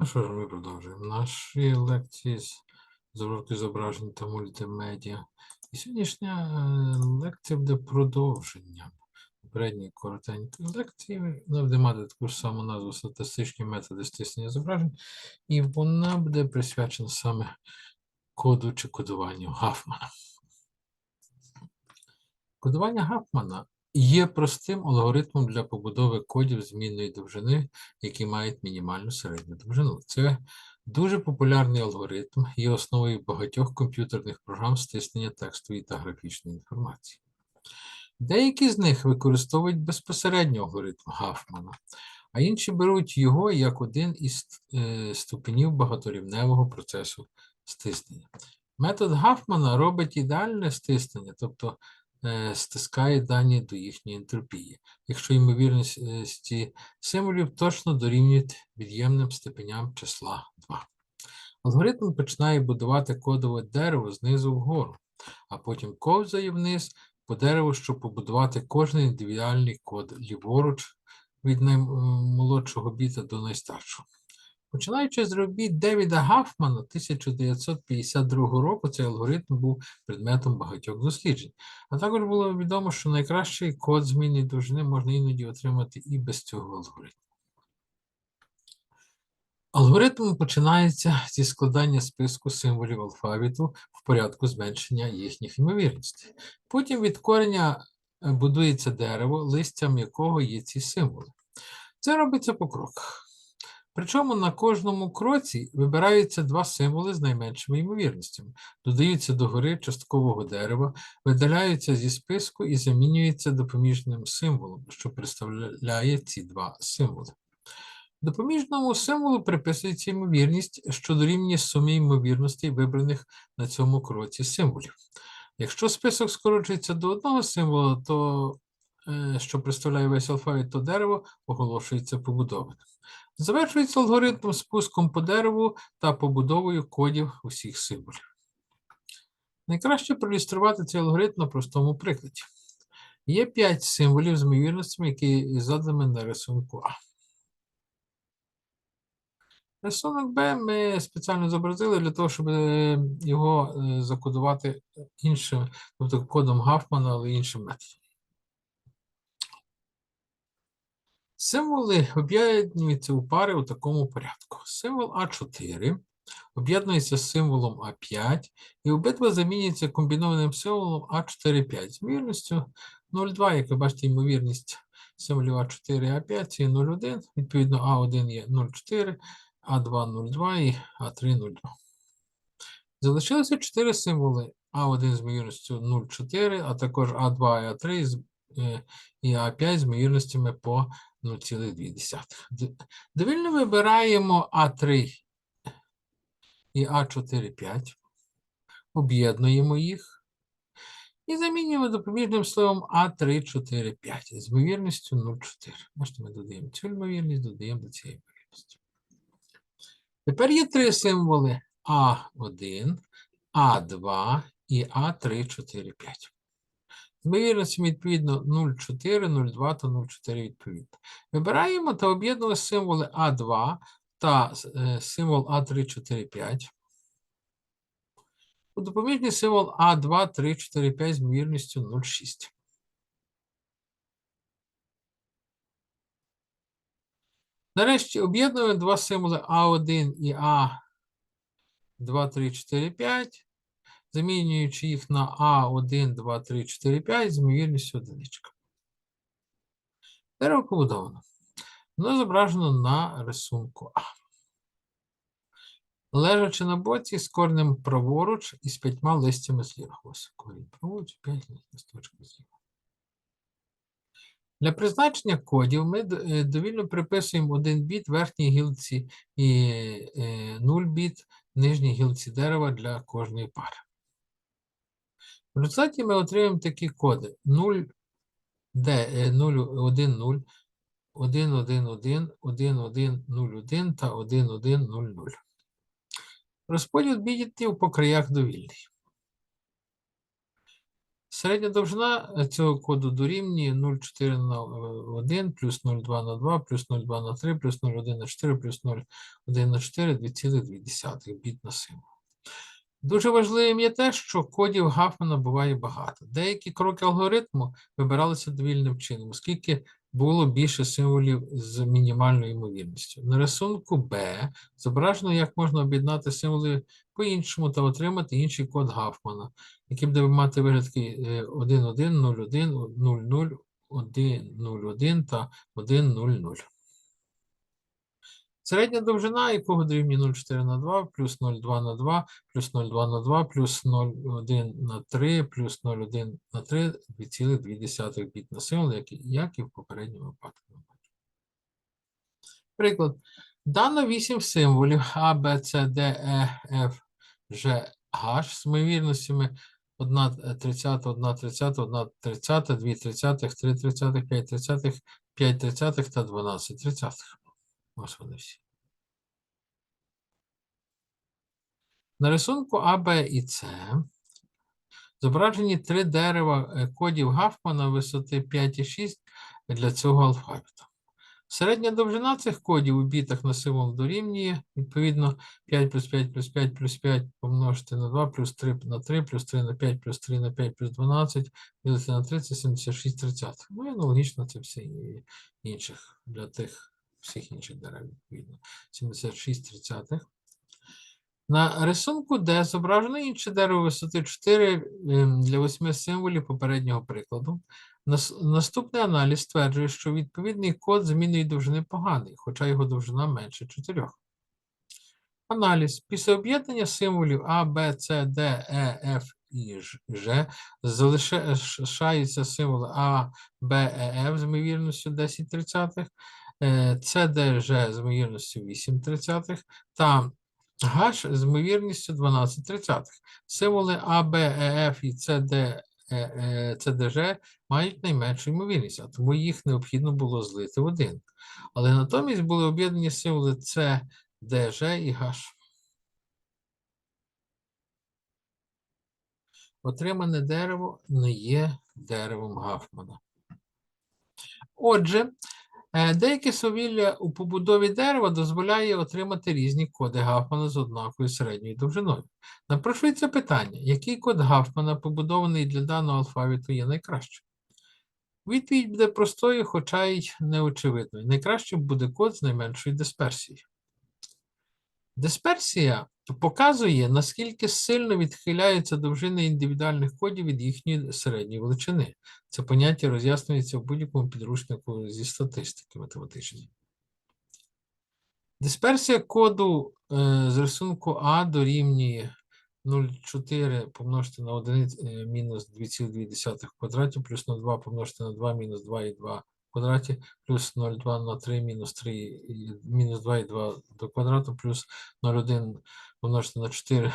Ну що ж, ми продовжуємо наші лекції з зробки зображень та мультимедіа. І сьогоднішня е, лекція буде продовженням попередньої коротенької лекції. Вона мати таку ж саму назву статистичні методи стиснення зображень, і вона буде присвячена саме коду чи кодуванню Гафмана. Кодування Гафмана є простим алгоритмом для побудови кодів змінної довжини, які мають мінімальну середню довжину. Це дуже популярний алгоритм, є основою багатьох комп'ютерних програм стиснення текстової та графічної інформації. Деякі з них використовують безпосередньо алгоритм Гафмана, а інші беруть його як один із е, ступенів багаторівневого процесу стиснення. Метод Гафмана робить ідеальне стиснення, тобто стискає дані до їхньої ентропії, якщо ймовірності символів точно дорівнюють від'ємним степеням числа 2. Алгоритм починає будувати кодове дерево знизу вгору, а потім ковзає вниз по дереву, щоб побудувати кожен індивідуальний код ліворуч від наймолодшого біта до найстаршого. Починаючи з робіт Девіда Гафмана 1952 року, цей алгоритм був предметом багатьох досліджень. А також було відомо, що найкращий код змінної довжини можна іноді отримати і без цього алгоритму. Алгоритм починається зі складання списку символів алфавіту в порядку зменшення їхніх ймовірностей. Потім від кореня е, будується дерево, листям якого є ці символи. Це робиться по кроках. Причому на кожному кроці вибираються два символи з найменшими ймовірностями, додаються до гори часткового дерева, видаляються зі списку і замінюються допоміжним символом, що представляє ці два символи. Допоміжному символу приписується ймовірність, що дорівнює сумі ймовірностей, вибраних на цьому кроці символів. Якщо список скорочується до одного символа, то, е, що представляє весь алфавіт, то дерево оголошується побудованим. Завершується алгоритм спуском по дереву та побудовою кодів усіх символів. Найкраще проілюструвати цей алгоритм на простому прикладі. Є 5 символів з ймовірностями, які задані на рисунку А. Рисунок Б ми спеціально зобразили для того, щоб е, його е, закодувати іншим, тобто кодом Гафмана, але іншим методом. Символи об'єднуються у пари у такому порядку. Символ А4 об'єднується з символом А5, і обидва замінюються комбінованим символом А4,5 з ймовірністю 0,2, як ви бачите, ймовірність символів А4 і А5 це 0,1, відповідно, А1 є 0,4, А2 0,2 і А3 0,2. Залишилося 4 символи А1 з ймовірністю 0,4, а також А2 і А3 з і А5 з ймовірностями по 0,2. Довільно вибираємо А3 і А4, 5, об'єднуємо їх і замінюємо допоміжним словом А3, 4, 5 з ймовірністю 0,4. Бачите, ми додаємо цю ймовірність, додаємо до цієї ймовірності. Тепер є три символи А1, А2 і А3, 4, 5. З ймовірностями відповідно 0,4, 0,2 та 0,4 відповідно. Вибираємо та об'єднуємо символи А2 та е, символ А3, 4, 5. У допоміжний символ А2, 3, 4, 5 з ймовірністю 0,6. Нарешті об'єднуємо два символи А1 і А2, 3, 4, 5 замінюючи їх на А1, 2, 3, 4, 5 з ймовірністю одиничка. Дерево побудовано. Воно зображено на рисунку А. Лежачи на боці з корнем праворуч і з п'ятьма листями зліва. Корінь праворуч, п'ять листочків зліва. Для призначення кодів ми е, довільно приписуємо один біт верхній гілці і 0 біт нижній гілці дерева для кожної пари. В результаті ми отримаємо такі коди 0, D, 0, 1, 0, 1, 1, 1, 1, 1, 0, 1 та 1, 1, 0, 0. Розподіл бітів по краях довільний. Середня довжина е, цього коду дорівнює 0,4 на 1 плюс 0,2 на 2 плюс 0,2 на 3 плюс 0,1 на 4 плюс 0,1 на 4 2,2 біт на символ. Дуже важливим є те, що кодів Гафмана буває багато. Деякі кроки алгоритму вибиралися довільним чином, оскільки було більше символів з мінімальною ймовірністю. На рисунку Б зображено, як можна об'єднати символи по-іншому та отримати інший код Гафмана, який буде мати вигляд такий, е, 1, 1, 0, 1, 0, 0, 1, 0, 1 та 1, 0, 0. Середня довжина якого дорівнює 0,4 на 2, плюс 0,2 на 2, плюс 0,2 на 2, плюс 0,1 на 3, плюс 0,1 на 3, 2,2 біт на символ, як, і- в попередньому випадку. Приклад. Дано 8 символів А, Б, С, Д, Е, Ф, Ж, H з ймовірностями 1 30, 1 30, 1 30, 2 30, 3 30, 5 30, 5 30 та 12 30. Ось вони всі. На рисунку А, Б і С зображені три дерева е, кодів Гафмана висоти 5 і 6 для цього алфавіту. Середня довжина цих кодів у бітах на символ дорівнює, відповідно, 5 плюс 5 плюс 5 плюс 5 помножити на 2 плюс 3 на 3 плюс 3 на 5 плюс 3 на 5 плюс 12 ділити на 3 це 76 30. Ну і аналогічно це всі і- інших для тих всіх інших дерев, відповідно. 76 тридцятих. На рисунку Д зображено інше дерево висоти 4 ем, для 8 символів попереднього прикладу. Наступний аналіз стверджує, що відповідний код змінної довжини поганий, хоча його довжина менше 4. Аналіз. Після об'єднання символів А, Б, С, Д, Е, Ф і Ж залишаються символи А, Б, Е, Ф з ймовірністю 10 тридцятих, е, С, з ймовірністю 8 тридцятих та H з ймовірністю 12 тридцятих. Символи А, Б, Е, Ф і С, Д, е, е, мають найменшу ймовірність, а тому їх необхідно було злити в один. Але натомість були об'єднані символи С, Д, Ж і H. Отримане дерево не є деревом Гафмана. Отже, деяке совілля у побудові дерева дозволяє отримати різні коди Гафмана з однаковою середньою довжиною. Напрошується питання, який код Гафмана, побудований для даного алфавіту, є найкращим? Відповідь буде простою, хоча й неочевидною. Найкращим буде код з найменшою дисперсією. Дисперсія показує, наскільки сильно відхиляються довжини індивідуальних кодів від їхньої середньої величини. Це поняття роз'яснюється в будь-якому підручнику зі статистики математичної. Дисперсія коду е, з рисунку А дорівнює 0,4 помножити на 1 е, мінус 2,2 в квадраті плюс 0,2 помножити на 2 мінус 2,2 в квадраті плюс 0,2 на 3 мінус 3 і- мінус 2,2 до квадрату плюс 0,1 помножити на 4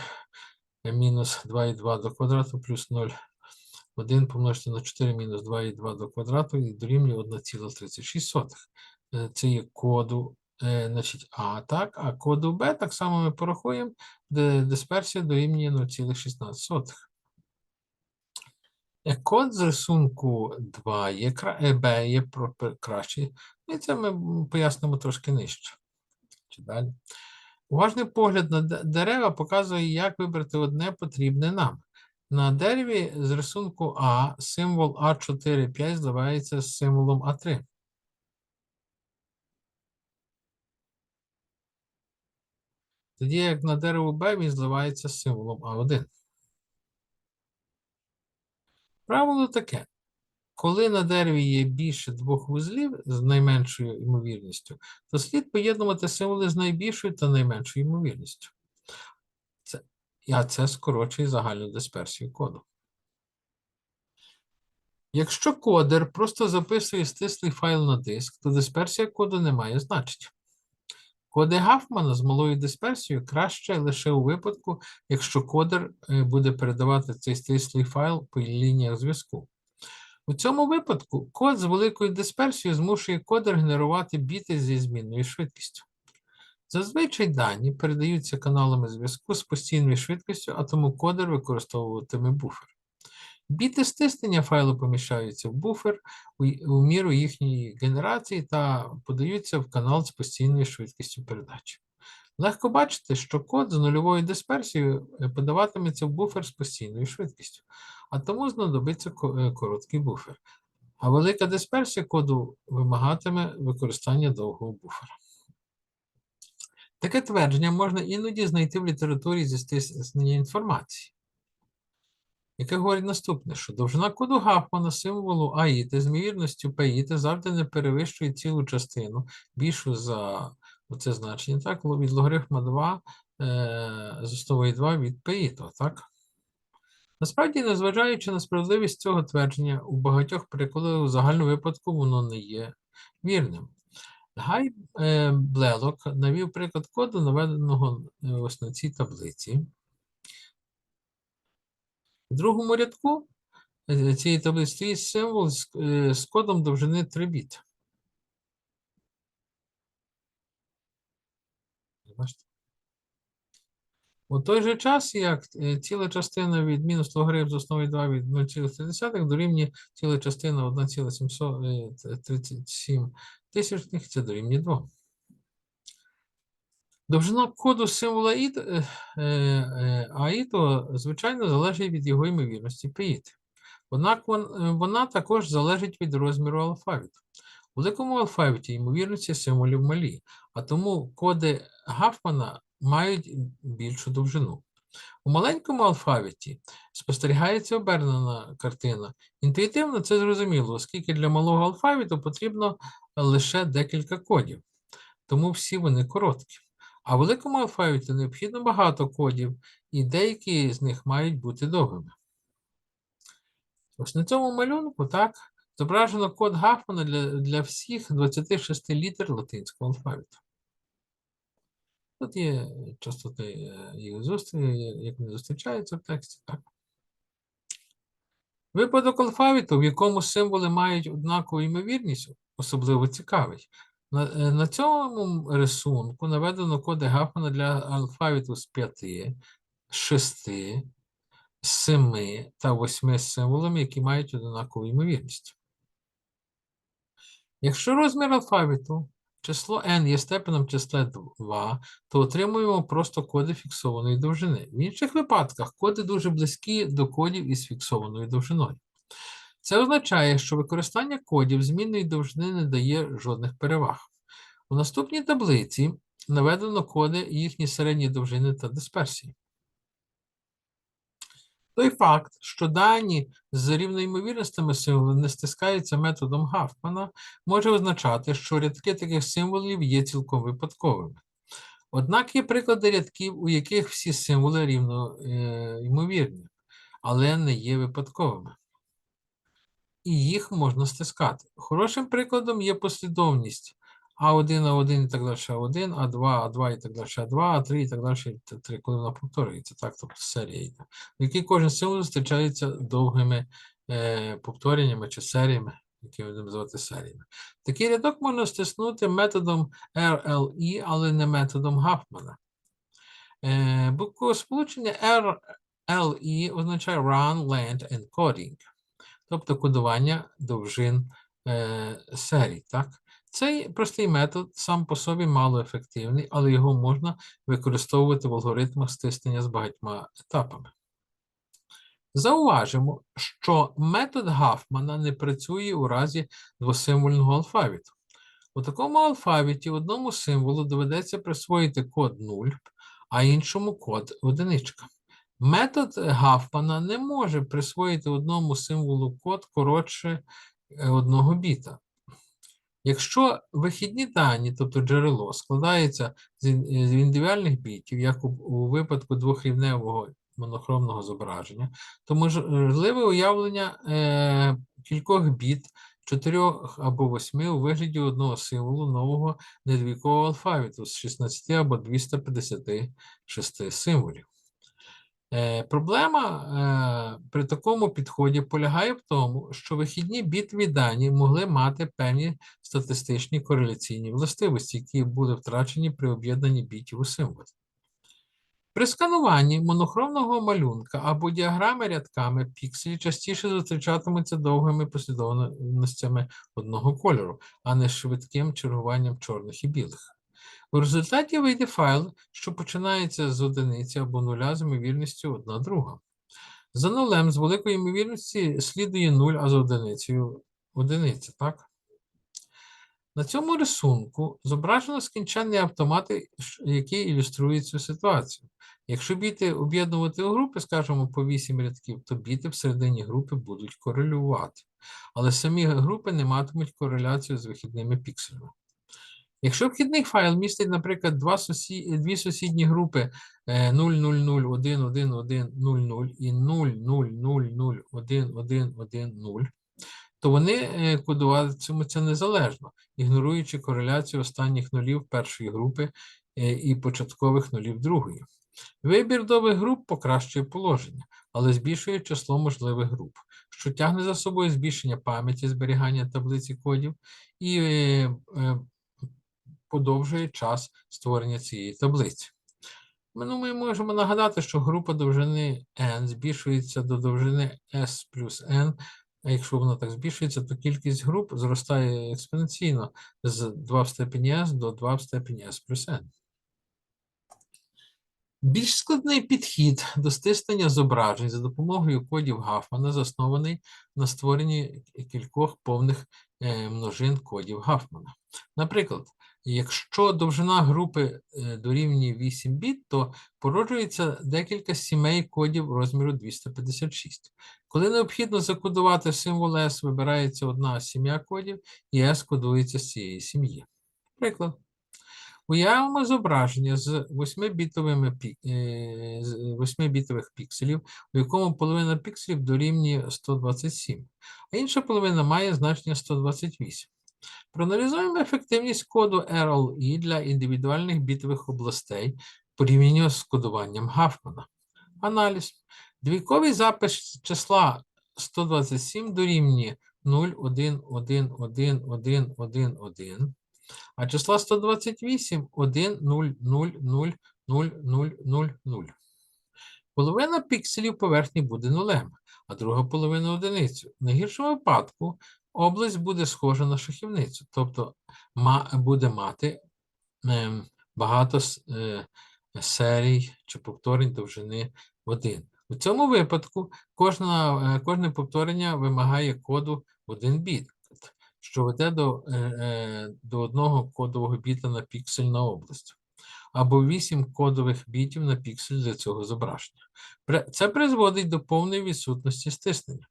е, мінус 2,2 до квадрату плюс 0,1 помножити на 4 мінус 2,2 до квадрату і дорівнює 1,36. Е, Це є коду е, значить, А, так, а коду Б так само ми порахуємо, де дисперсія дорівнює 0,16. Код з рисунку 2 є е, Б є кращий. І це ми пояснимо трошки нижче. Чи далі. Уважний погляд на дерева показує, як вибрати одне потрібне нам. На дереві з рисунку А символ А4,5 зливається з символом А3. Тоді як на дерево Б він зливається з символом А1. Правило таке. Коли на дереві є більше двох вузлів з найменшою ймовірністю, то слід поєднувати символи з найбільшою та найменшою ймовірністю. Це, а це скорочує загальну дисперсію коду. Якщо кодер просто записує стислий файл на диск, то дисперсія коду не має значення. Коди Гафмана з малою дисперсією краще лише у випадку, якщо кодер е, буде передавати цей стислий файл по лініях зв'язку. У цьому випадку код з великою дисперсією змушує кодер генерувати біти зі змінною швидкістю. Зазвичай дані передаються каналами зв'язку з постійною швидкістю, а тому кодер використовуватиме буфер. Біти стиснення файлу поміщаються в буфер у, у міру їхньої генерації та подаються в канал з постійною швидкістю передачі. Легко бачити, що код з нульовою дисперсією е, подаватиметься в буфер з постійною швидкістю, а тому знадобиться е, короткий буфер. А велика дисперсія коду вимагатиме використання довгого буфера. Таке твердження можна іноді знайти в літературі зі стиснення інформації, яке говорить наступне, що довжина коду Гафмана символу АІТ з ймовірністю ПІТ завжди не перевищує цілу частину більшу за оце значення, так, від логарифма 2 е, з основою 2 від ПІТу, так? Насправді, незважаючи на справедливість цього твердження, у багатьох прикладах у загальному випадку воно не є вірним. Гай е, Блелок навів приклад коду, наведеного е, ось на цій таблиці. В другому рядку е, цієї таблиці стоїть символ з, е, з кодом довжини 3 біт. У той же час, як е, ціла частина від мінус логарифм з основи 2 від 0,3 дорівнює ціла частина 1,737 тисячних, це дорівнює 2. Довжина коду символа ід, е, е, АІТО, звичайно, залежить від його ймовірності ПІТ. Однак е, вона також залежить від розміру алфавіту. У великому алфавіті ймовірності символів малі, а тому коди Гафмана мають більшу довжину. У маленькому алфавіті спостерігається обернена картина. Інтуїтивно це зрозуміло, оскільки для малого алфавіту потрібно лише декілька кодів, тому всі вони короткі. А в великому алфавіті необхідно багато кодів, і деякі з них мають бути довгими. Ось на цьому малюнку так зображено код Гафмана для, для всіх 26 літер латинського алфавіту. Тут є частоти е, їх зустрічі, як вони зустрічаються в тексті. Так. Випадок алфавіту, в якому символи мають однакову ймовірність, особливо цікавий. На, е, на цьому рисунку наведено коди Гафмана для алфавіту з 5, 6, 7 та 8 символами, які мають однакову ймовірність. Якщо розмір алфавіту число n є степенем числа 2, то отримуємо просто коди фіксованої довжини. В інших випадках коди дуже близькі до кодів із фіксованою довжиною. Це означає, що використання кодів змінної довжини не дає жодних переваг. У наступній таблиці наведено коди їхні середні довжини та дисперсії. Той факт, що дані з рівноімовірностями символів не стискаються методом Гафмана, може означати, що рядки таких символів є цілком випадковими. Однак є приклади рядків, у яких всі символи рівноімовірні, але не є випадковими. І їх можна стискати. Хорошим прикладом є послідовність А1, А1 і так далі А1, А2, А2 і так далі А2, А3 і так далі Т3, коли вона повторюється, так, тобто серія в якій кожен символ зустрічається довгими е, повтореннями чи серіями, які будемо називати серіями. Такий рядок можна стиснути методом RLE, але не методом Гафмана. Е, буквосполучення RLE означає Run Length Encoding, тобто кодування довжин е, серій. Так? Цей простий метод сам по собі малоефективний, але його можна використовувати в алгоритмах стиснення з багатьма етапами. Зауважимо, що метод Гафмана не працює у разі двосимвольного алфавіту. У такому алфавіті одному символу доведеться присвоїти код 0, а іншому код одиничка. Метод Гафмана не може присвоїти одному символу код коротше е, одного біта. Якщо вихідні дані, тобто джерело, складається з з індивідуальних бітів, як у, у випадку двохрівневого монохромного зображення, то можливе уявлення е, кількох біт, чотирьох або восьми у вигляді одного символу нового недвійкового алфавіту з 16 або 256 символів. Е, Проблема е, при такому підході полягає в тому, що вихідні бітові дані могли мати певні статистичні кореляційні властивості, які були втрачені при об'єднанні бітів у символі. При скануванні монохромного малюнка або діаграми рядками пікселі частіше зустрічатимуться довгими послідовностями одного кольору, а не швидким чергуванням чорних і білих. У результаті вийде файл, що починається з одиниці або нуля з ймовірністю одна друга. За нулем з великої ймовірності слідує 0, а за одиницею одиниця, так? На цьому рисунку зображено скінченні автомати, які ілюструють цю ситуацію. Якщо біти об'єднувати у групи, скажімо, по 8 рядків, то біти всередині групи будуть корелювати, але самі групи не матимуть кореляцію з вихідними пікселями. Якщо вхідний файл містить, наприклад, два сусі... дві сусідні групи е, 000111100 і 000011110, то вони е, кодуватимуться незалежно, ігноруючи кореляцію останніх нулів першої групи е, і початкових нулів другої. Вибір нових груп покращує положення, але збільшує число можливих груп, що тягне за собою збільшення пам'яті зберігання таблиці кодів і е, е, подовжує час створення цієї таблиці. Ну, ми можемо нагадати, що група довжини n збільшується до довжини s плюс n, а якщо вона так збільшується, то кількість груп зростає експоненційно з 2 в степені s до 2 в степені s плюс n. Більш складний підхід до стиснення зображень за допомогою кодів Гафмана заснований на створенні кількох повних е, множин кодів Гафмана. Наприклад, якщо довжина групи е, дорівнює 8 біт, то породжується декілька сімей кодів розміру 256. Коли необхідно закодувати символ S, вибирається одна сім'я кодів, і S кодується з цієї сім'ї. Приклад. Уявимо зображення з 8-бітовими пі- е, з 8-бітових пікселів, у якому половина пікселів дорівнює 127, а інша половина має значення 128. Проаналізуємо ефективність коду RLE для індивідуальних бітових областей порівняно з кодуванням Гафмана. Аналіз. Двійковий запис числа 127 дорівнює 0, 1, 1, 1, 1, 1, 1, а числа 128 1, 0, 0, 0, 0, 0, 0, 0. Половина пікселів поверхні буде нулем, а друга половина одиницю. В найгіршому випадку область буде схожа на шахівницю, тобто буде мати ем, багато е, серій чи повторень довжини в 1. У цьому випадку кожна, е, кожне повторення вимагає коду в 1 біт, що веде до, е, до одного кодового біта на піксель на область, або 8 кодових бітів на піксель для цього зображення. Це призводить до повної відсутності стиснення.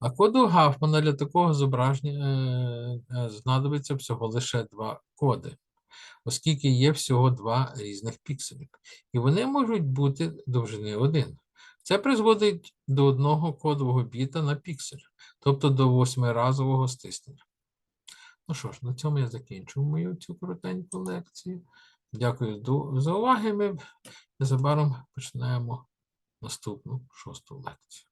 А коду Гафмана для такого зображення е, е, знадобиться всього лише два коди, оскільки є всього два різних пікселі, і вони можуть бути довжини 1. Це призводить до одного кодового біта на піксель, тобто до восьмиразового стиснення. Ну що ж, на цьому я закінчу мою цю коротеньку лекцію. Дякую за увагу. Ми незабаром починаємо наступну шосту лекцію.